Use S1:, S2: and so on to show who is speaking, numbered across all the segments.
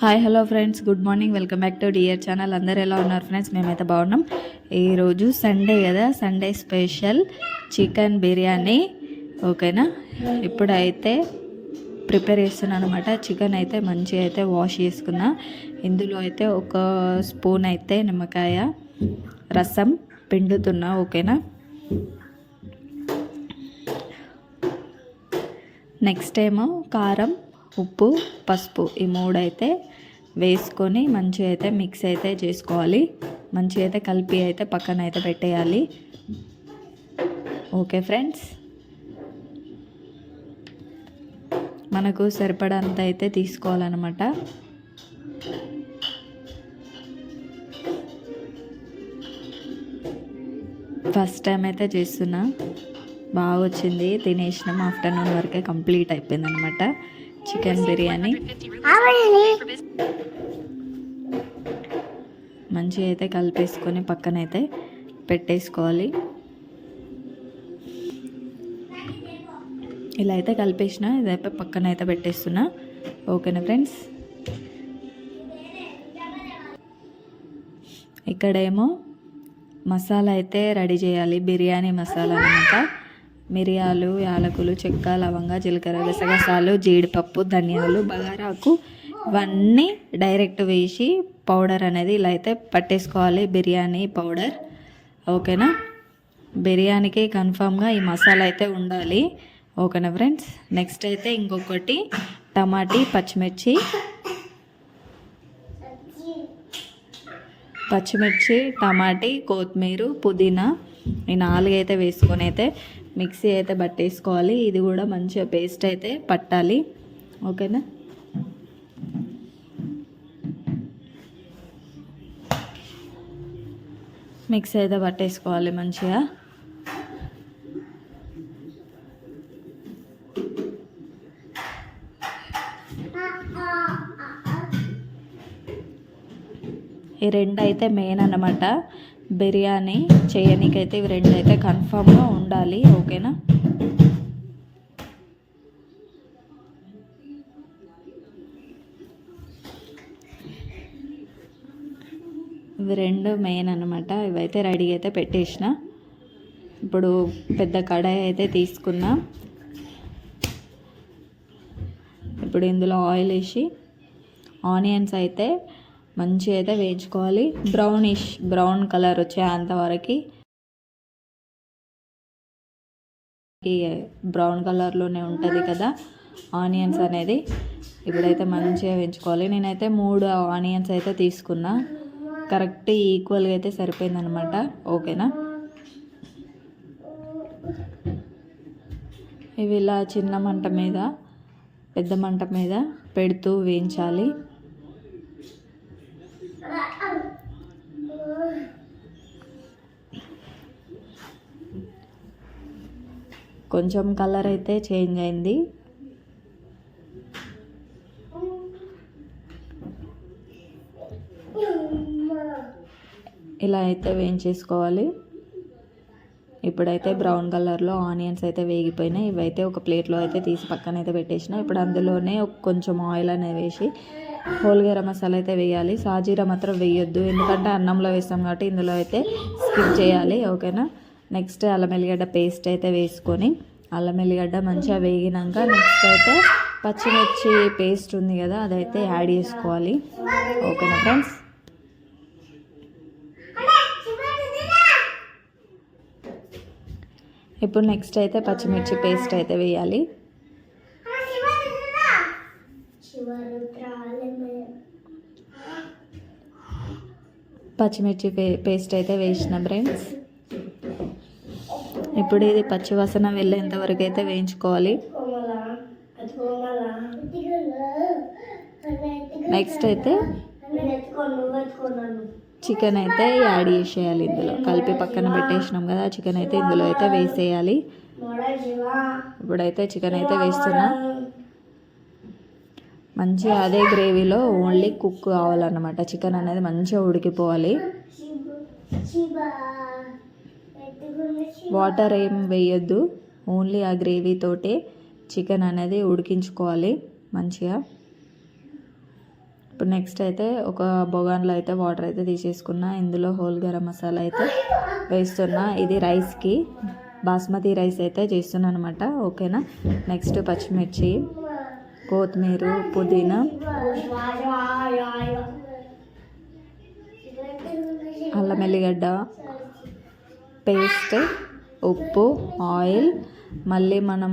S1: Hi hello friends. Good morning. Welcome back to dear channel. అందరు ఎలా ఉన్నారు friends? మేమైతే బాగున్నాం. ఈరోజు సండే కదా. Sunday special chicken biryani. ఓకేనా? ఇప్పుడైతే ప్రిపేర్ చేస్తున్నాను అనమాట చికెన్ అయితే మంచిగా అయితే వాష్ చేసుకున్నా. ఇందులో అయితే ఒక స్పూన్ అయితే నిమ్మకాయ రసం పిండుతున్నా. ఓకేనా? నెక్స్ట్ ఏమో కారం ఉప్పు పసుపు ఈ మూడు అయితే వేసుకొని మంచిగా అయితే మిక్స్ అయితే చేసుకోవాలి. మంచిగా అయితే కలిపి అయితే పక్కన అయితే పెట్టేయాలి. Okay friends? మనకు సరిపడంత అయితే తీసుకోవాలన్నమాట. ఫస్ట్ టైం అయితే చేస్తున్నా. బాగా వచ్చింది తినేసినాం. ఆఫ్టర్నూన్ వరకే కంప్లీట్ అయిపోయింది అనమాట చికెన్ బిర్యానీ. మంచిగా అయితే కలిపేసుకొని పక్కన అయితే పెట్టేసుకోవాలి. ఇలా అయితే కలిపేసిన ఇదైతే పక్కన అయితే పెట్టేస్తున్నా. ఓకేనా ఫ్రెండ్స్? ఇక్కడేమో మసాలా అయితే రెడీ చేయాలి బిర్యానీ మసాలా అనమాట మిరియాలు యాలకులు చెక్క లవంగ జీలకర్ర గసగసాలు జీడిపప్పు ధనియాలు బగారాకు ఇవన్నీ డైరెక్ట్ వేసి పౌడర్ అనేది ఇలా అయితే పట్టేసుకోవాలి. బిర్యానీ పౌడర్. ఓకేనా? బిర్యానీకి కన్ఫామ్గా ఈ మసాలా అయితే ఉండాలి. ఓకేనా ఫ్రెండ్స్? నెక్స్ట్ అయితే ఇంకొకటి టమాటీ పచ్చిమిర్చి. పచ్చిమిర్చి టమాటీ కొత్తిమీర పుదీనా ఈ నాలుగు అయితే వేసుకొని అయితే మిక్సీ అయితే పట్టేసుకోవాలి. ఇది కూడా మంచిగా పేస్ట్ అయితే పట్టాలి. ఓకేనా? మిక్సీ అయితే పట్టేసుకోవాలి మంచిగా. ఈ రెండు అయితే మెయిన్ అన్నమాట. బిర్యానీ చేయనీకైతే ఇవి రెండు అయితే కన్ఫామ్గా ఉండాలి ఓకేనా? ఇవి రెండు మెయిన్ అనమాట ఇవైతే రెడీ అయితే పెట్టేసిన. ఇప్పుడు పెద్ద కడాయి అయితే తీసుకున్నా. ఇప్పుడు ఇందులో ఆయిల్ వేసి ఆనియన్స్ అయితే మంచిగా అయితే వేయించుకోవాలి. బ్రౌనిష్ బ్రౌన్ కలర్ వచ్చేంతవరకు బ్రౌన్ కలర్లోనే ఉంటుంది కదా ఆనియన్స్ అనేది. ఇప్పుడైతే మంచిగా వేయించుకోవాలి. నేనైతే మూడు ఆనియన్స్ అయితే తీసుకున్నా. కరెక్ట్ ఈక్వల్గా అయితే సరిపోయిందనమాట ఓకేనా? ఇవి ఇలా చిన్న మంట మీద పెద్ద మంట మీద పెడుతూ వేయించాలి. కొంచెం కలర్ అయితే చేంజ్ అయింది. ఇలా అయితే వేయించేసుకోవాలి. ఇప్పుడైతే బ్రౌన్ కలర్లో ఆనియన్స్ అయితే వేగిపోయినాయి. ఇవైతే ఒక ప్లేట్లో అయితే తీసి పక్కన అయితే పెట్టేసిన. ఇప్పుడు అందులోనే కొంచెం ఆయిల్ అనేది వేసి హోల్గేర మసాలా అయితే వేయాలి. సాజీరా మాత్రం వేయొద్దు. ఎందుకంటే అన్నంలో వేస్తాం కాబట్టి ఇందులో అయితే స్కిప్ చేయాలి. ఓకేనా? నెక్స్ట్ అల్లం ఎల్లిగడ్డ పేస్ట్ అయితే వేసుకొని అల్లం ఎల్లిగడ్డ మంచిగా వేగినాక నెక్స్ట్ అయితే పచ్చిమిర్చి పేస్ట్ ఉంది కదా అదైతే యాడ్ చేసుకోవాలి. ఓకేనా ఫ్రెండ్స్? ఇప్పుడు నెక్స్ట్ అయితే పచ్చిమిర్చి పేస్ట్ అయితే వేయాలి. పచ్చిమిర్చి పే పేస్ట్ అయితే వేసిన ఫ్రెండ్స్ ఇప్పుడు ఇది పచ్చివాసన వెళ్ళేంత వరకు అయితే వేయించుకోవాలి. నెక్స్ట్ అయితే చికెన్ అయితే యాడ్ చేసేయాలి ఇందులో. కలిపి పక్కన పెట్టేసినాం కదా చికెన్ అయితే ఇందులో అయితే వేసేయాలి. ఇప్పుడైతే చికెన్ అయితే వేస్తున్నా. మంచిగా అదే గ్రేవీలో ఓన్లీ కుక్ కావాలన్నమాట. చికెన్ అనేది మంచిగా ఉడికిపోవాలి. వాటర్ ఏం వేయొద్దు. ఓన్లీ ఆ గ్రేవీతోటే చికెన్ అనేది ఉడికించుకోవాలి మంచిగా. ఇప్పుడు నెక్స్ట్ అయితే ఒక బొగాన్లో అయితే వాటర్ అయితే తీసేసుకున్నా. ఇందులో హోల్ గరం మసాలా అయితే వేస్తున్నా. ఇది రైస్కి. బాస్మతి రైస్ అయితే చేస్తున్నా అనమాట ఓకేనా? నెక్స్ట్ పచ్చిమిర్చి. కొత్తిమీర పుదీనా. అల్లం ఎల్లిగడ్డ పేస్ట్ ఉప్పు ఆయిల్. మళ్ళీ మనం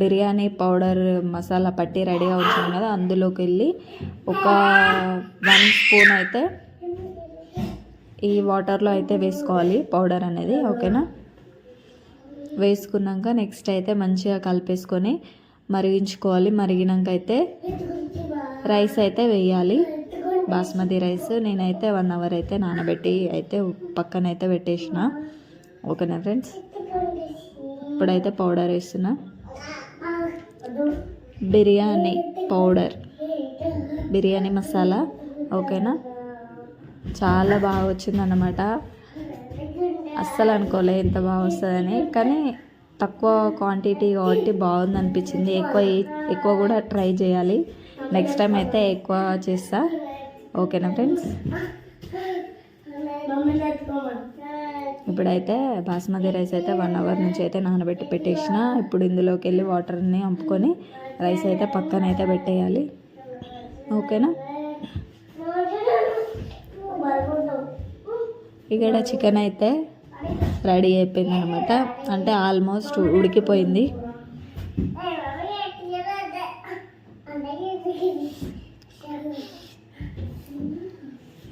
S1: బిర్యానీ పౌడర్ మసాలా పట్టి రెడీగా ఉంచాం కదా అందులోకి వెళ్ళి ఒక వన్ స్పూన్ అయితే ఈ వాటర్లో అయితే వేసుకోవాలి పౌడర్ అనేది ఓకేనా? వేసుకున్నాక నెక్స్ట్ అయితే మంచిగా కలిపేసుకొని మరిగించుకోవాలి. మరిగినాక అయితే రైస్ అయితే వేయాలి. బాస్మతి రైస్ నేనైతే వన్ అవర్ అయితే నానబెట్టి అయితే పక్కన అయితే పెట్టేసిన. ఓకేనా ఫ్రెండ్స్? ఇప్పుడైతే పౌడర్ వేస్తున్నా. బిర్యానీ పౌడర్. బిర్యానీ మసాలా. ఓకేనా? చాలా బాగా వచ్చిందన్నమాట. అస్సలు అనుకోలే ఎంత బాగా వస్తుందని. కానీ తక్కువ క్వాంటిటీ కాబట్టి బాగుంది అనిపించింది ఎక్కువ ఎక్కువ కూడా ట్రై చేయాలి. నెక్స్ట్ టైం అయితే ఎక్కువ చేస్తా. ఓకేనా ఫ్రెండ్స్ ఇప్పుడైతే బాస్మతి రైస్ అయితే వన్ అవర్ నుంచి అయితే నానబెట్టి పెట్టేసిన. ఇప్పుడు ఇందులోకి వెళ్ళి వాటర్ని అంపుకొని రైస్ అయితే పక్కన అయితే పెట్టేయాలి. ఓకేనా? ఇక్కడ చికెన్ అయితే రెడీ అయిపోయింది అనమాట అంటే ఆల్మోస్ట్ ఉడికిపోయింది.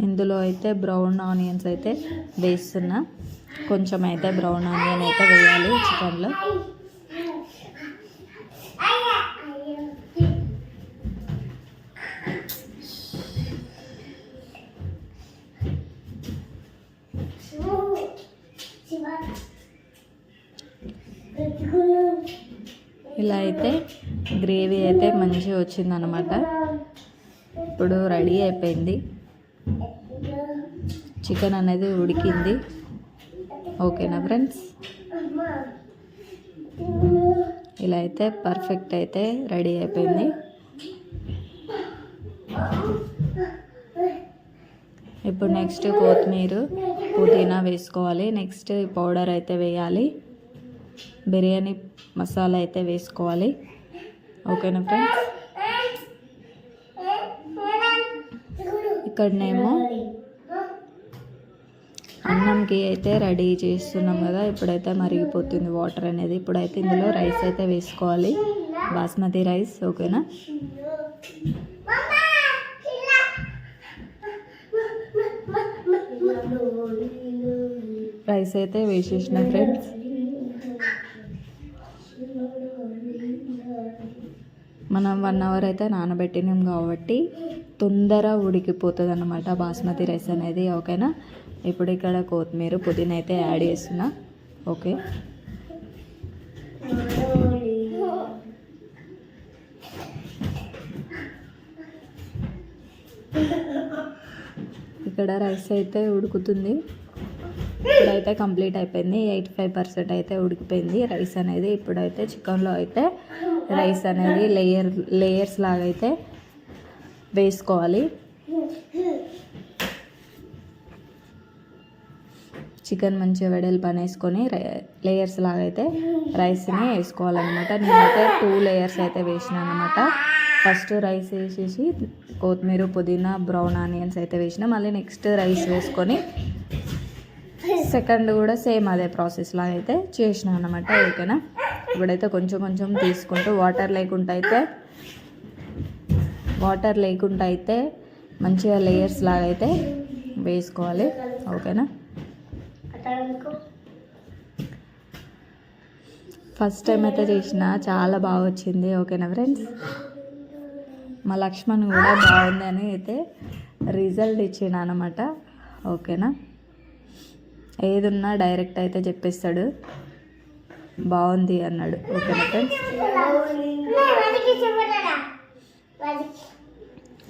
S1: ఇందులో అయితే బ్రౌన్ ఆనియన్స్ అయితే వేస్తున్నా. కొంచెం అయితే బ్రౌన్ ఆనియన్ అయితే వేయాలి చికెన్లో. ఇలా అయితే గ్రేవీ అయితే మంచిగా వచ్చిందనమాట ఇప్పుడు రెడీ అయిపోయింది. చికెన్ అనేది ఉడికింది. ఓకేనా ఫ్రెండ్స్? ఇలా అయితే పర్ఫెక్ట్ అయితే రెడీ అయిపోయింది. ఇప్పుడు నెక్స్ట్ కొత్తిమీర పుదీనా వేసుకోవాలి. నెక్స్ట్ పౌడర్ అయితే వేయాలి. బిర్యానీ మసాలా అయితే వేసుకోవాలి. ఓకేనా ఫ్రెండ్స్? ఇక్కడనేమో అన్నంకి అయితే రెడీ చేస్తున్నాం కదా. ఇప్పుడైతే మరిగిపోతుంది వాటర్ అనేది. ఇప్పుడైతే ఇందులో రైస్ అయితే వేసుకోవాలి. బాస్మతి రైస్ ఓకేనా? రైస్ అయితే వేసేసిన ఫ్రెండ్స్. మనం వన్ అవర్ అయితే నానబెట్టినాం కాబట్టి తొందర ఉడికిపోతుంది అన్నమాట బాస్మతి రైస్ అనేది ఓకేనా? ఇప్పుడు ఇక్కడ కొత్తిమీర పుదీనా అయితే యాడ్ చేస్తున్నా ఓకే? ఇక్కడ రైస్ అయితే ఉడుకుతుంది. ఇప్పుడైతే కంప్లీట్ అయిపోయింది. ఎయిటీ ఫైవ్ పర్సెంట్ అయితే ఉడికిపోయింది. రైస్ అనేది ఇప్పుడైతే చికెన్లో అయితే రైస్ అనేది లేయర్ లేయర్స్ లాగా అయితే వేసుకోవాలి. చికెన్ మంచిగా వెడల్పు అనేసుకొని లేయర్స్ లాగా అయితే రైస్ని వేసుకోవాలన్నమాట. నేనైతే టూ లేయర్స్ అయితే వేసిన అనమాట ఫస్ట్ రైస్ వేసేసి కొత్తిమీర పుదీనా బ్రౌన్ ఆనియన్స్ అయితే వేసిన మళ్ళీ నెక్స్ట్ రైస్ వేసుకొని సెకండ్ కూడా సేమ్ అదే ప్రాసెస్ లాగా అయితే చేసిన అనమాట ఓకేనా? ఇప్పుడైతే కొంచెం కొంచెం తీసుకుంటూ వాటర్ లేకుండా అయితే వాటర్ లేకుండా అయితే మంచిగా లేయర్స్ లాగా అయితే వేసుకోవాలి. ఓకేనా? ఫస్ట్ టైం అయితే చేసిన చాలా బాగా వచ్చింది. ఓకేనా ఫ్రెండ్స్ మా లక్ష్మణ్ కూడా బాగుంది అని అయితే రిజల్ట్ ఇచ్చిన అనమాట ఓకేనా? ఏదున్నా డైరెక్ట్ అయితే చెప్పేస్తాడు. బాగుంది అన్నాడు. ఓకేనా ఫ్రెండ్స్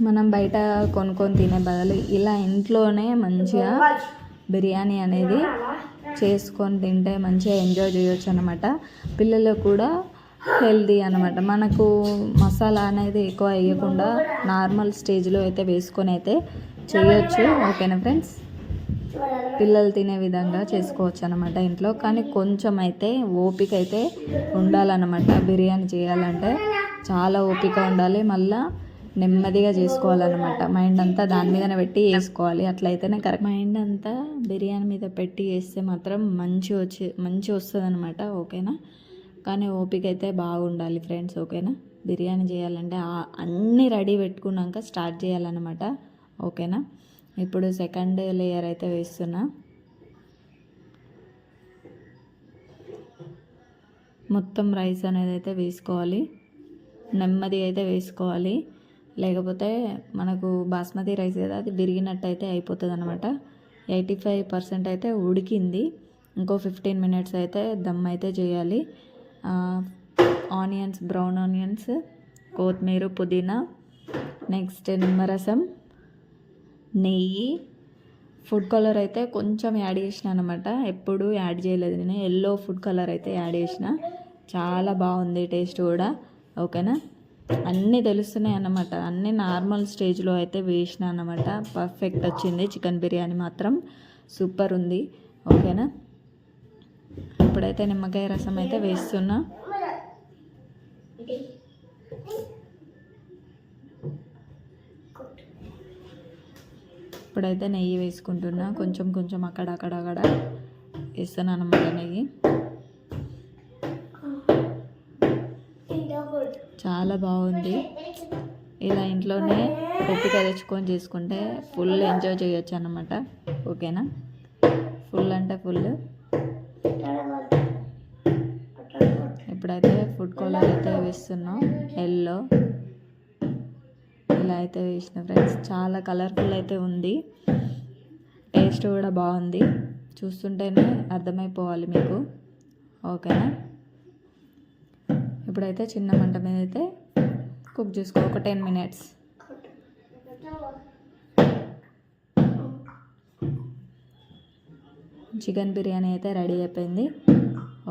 S1: మనం బయట కొనుక్కొని తినే బదులు ఇలా ఇంట్లోనే మంచిగా బిర్యానీ అనేది చేసుకొని తింటే మంచిగా ఎంజాయ్ చేయొచ్చు అనమాట పిల్లలు కూడా హెల్దీ అనమాట మనకు మసాలా అనేది ఎక్కువ వేయకుండా నార్మల్ స్టేజ్లో అయితే వేసుకొని అయితే చేయొచ్చు. ఓకేనా ఫ్రెండ్స్ పిల్లలు తినే విధంగా చేసుకోవచ్చు అనమాట ఇంట్లో. కానీ కొంచెం అయితే ఓపిక అయితే ఉండాలన్నమాట. బిర్యానీ చేయాలంటే చాలా ఓపిక ఉండాలి. మళ్ళీ నెమ్మదిగా చేసుకోవాలన్నమాట. మైండ్ అంతా దాని మీదనే పెట్టి వేసుకోవాలి. అట్లయితేనే కరెక్ట్. మైండ్ అంతా బిర్యానీ మీద పెట్టి వేస్తే మాత్రం మంచి వచ్చి మంచి వస్తుంది అనమాట ఓకేనా? కానీ ఓపిక అయితే బాగుండాలి ఫ్రెండ్స్. ఓకేనా? బిర్యానీ చేయాలంటే అన్నీ రెడీ పెట్టుకున్నాక స్టార్ట్ చేయాలన్నమాట. ఓకేనా? ఇప్పుడు సెకండ్ లేయర్ అయితే వేస్తున్నా. మొత్తం రైస్ అనేది అయితే వేసుకోవాలి. నెమ్మదిగా అయితే వేసుకోవాలి. లేకపోతే మనకు బాస్మతి రైస్ కదా అది విరిగినట్టు అయితే అయిపోతుంది అనమాట ఎయిటీ ఫైవ్ పర్సెంట్ అయితే ఉడికింది. ఇంకో ఫిఫ్టీన్ మినిట్స్ అయితే దమ్ అయితే చేయాలి. ఆనియన్స్ బ్రౌన్ ఆనియన్స్ కొత్తిమీర పుదీనా నెక్స్ట్ నిమ్మరసం నెయ్యి ఫుడ్ కలర్ అయితే కొంచెం యాడ్ చేసిన అనమాట ఎప్పుడు యాడ్ చేయలేదు నేను. ఎల్లో ఫుడ్ కలర్ అయితే యాడ్ చేసిన. చాలా బాగుంది టేస్ట్ కూడా. ఓకేనా అన్నీ తెలుస్తున్నాయి అన్నమాట. అన్నీ నార్మల్ స్టేజ్లో అయితే వేసిన అనమాట పర్ఫెక్ట్ వచ్చింది. చికెన్ బిర్యానీ మాత్రం సూపర్ ఉంది. ఓకేనా ఇప్పుడైతే నిమ్మకాయ రసం అయితే వేస్తున్నా. ఇప్పుడైతే నెయ్యి వేసుకుంటున్నా. కొంచెం కొంచెం అక్కడ అక్కడ అక్కడ వేస్తున్నాను అనమాట నెయ్యి. చాలా బాగుంది. ఇలా ఇంట్లోనే ఓపిక తెచ్చుకొని చేసుకుంటే ఫుల్ ఎంజాయ్ చేయొచ్చు అనమాట ఓకేనా? ఫుల్ అంటే ఫుల్. ఇప్పుడైతే ఫుడ్ కలర్ అయితే వేస్తున్నాం. ఎల్లో. ఇలా అయితే వేసిన ఫ్రెండ్స్. చాలా కలర్ఫుల్ అయితే ఉంది. టేస్ట్ కూడా బాగుంది. చూస్తుంటేనే అర్థమైపోవాలి మీకు. ఓకేనా ఇప్పుడైతే చిన్న మంట మీద అయితే కుక్ చేసుకో. ఒక టెన్ మినిట్స్ చికెన్ బిర్యానీ అయితే రెడీ అయిపోయింది.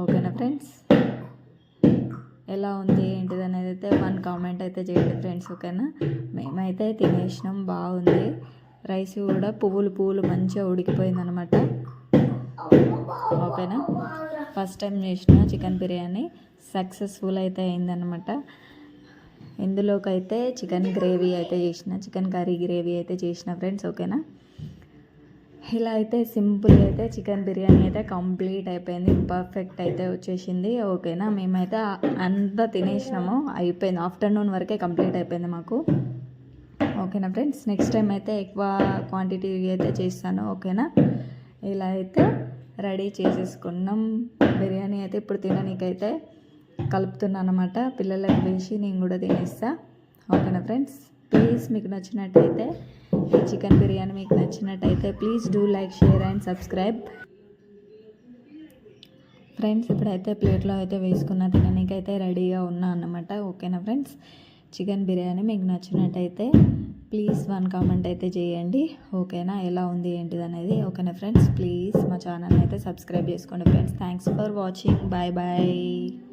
S1: ఓకేనా ఫ్రెండ్స్ ఎలా ఉంది ఏంటిది అనేది అయితే వన్ కామెంట్ అయితే చేయండి ఫ్రెండ్స్ ఓకేనా? మేమైతే తినేసినాం బాగుంది. రైస్ కూడా పువ్వులు పువ్వులు మంచిగా ఉడికిపోయింది అనమాట ఓకేనా? ఫస్ట్ టైం చేసిన చికెన్ బిర్యానీ సక్సెస్ఫుల్ అయితే అయిందనమాట. ఇందులోకి అయితే చికెన్ గ్రేవీ అయితే చేసిన చికెన్ కర్రీ గ్రేవీ అయితే చేసిన ఫ్రెండ్స్ ఓకేనా? ఇలా అయితే సింపుల్ అయితే చికెన్ బిర్యానీ అయితే కంప్లీట్ అయిపోయింది. పర్ఫెక్ట్ అయితే వచ్చేసింది. ఓకేనా? మేమైతే అంతా తినేసినాము. అయిపోయింది. ఆఫ్టర్నూన్ వరకే కంప్లీట్ అయిపోయింది మాకు. ఓకేనా ఫ్రెండ్స్? నెక్స్ట్ టైం అయితే ఎక్కువ క్వాంటిటీ అయితే చేస్తాను. ఓకేనా? ఇలా అయితే రెడీ చేసేసుకున్నాం. బిర్యానీ అయితే ఇప్పుడు తిననీకైతే కలుపుతున్నాను అనమాట పిల్లలకి వేసి నేను కూడా తినేస్తా. ఓకేనా ఫ్రెండ్స్? ప్లీజ్ మీకు నచ్చినట్టయితే చికెన్ బిర్యానీ మీకు నచ్చినట్టయితే please do like share and subscribe. Friends ఇప్పుడైతే ప్లేట్లో అయితే వేసుకున్న తినడానికైతే రెడీగా ఉన్నా అన్నమాట. ఓకేనా ఫ్రెండ్స్? చికెన్ బిర్యానీ మీకు నచ్చినట్టయితే ప్లీజ్ వన్ కామెంట్ అయితే చేయండి. ఓకేనా? ఎలా ఉంది ఏంటిది అనేది ఓకేనా ఫ్రెండ్స్? ప్లీజ్ మా ఛానల్ అయితే సబ్స్క్రైబ్ చేసుకోండి friends. Thanks for watching bye bye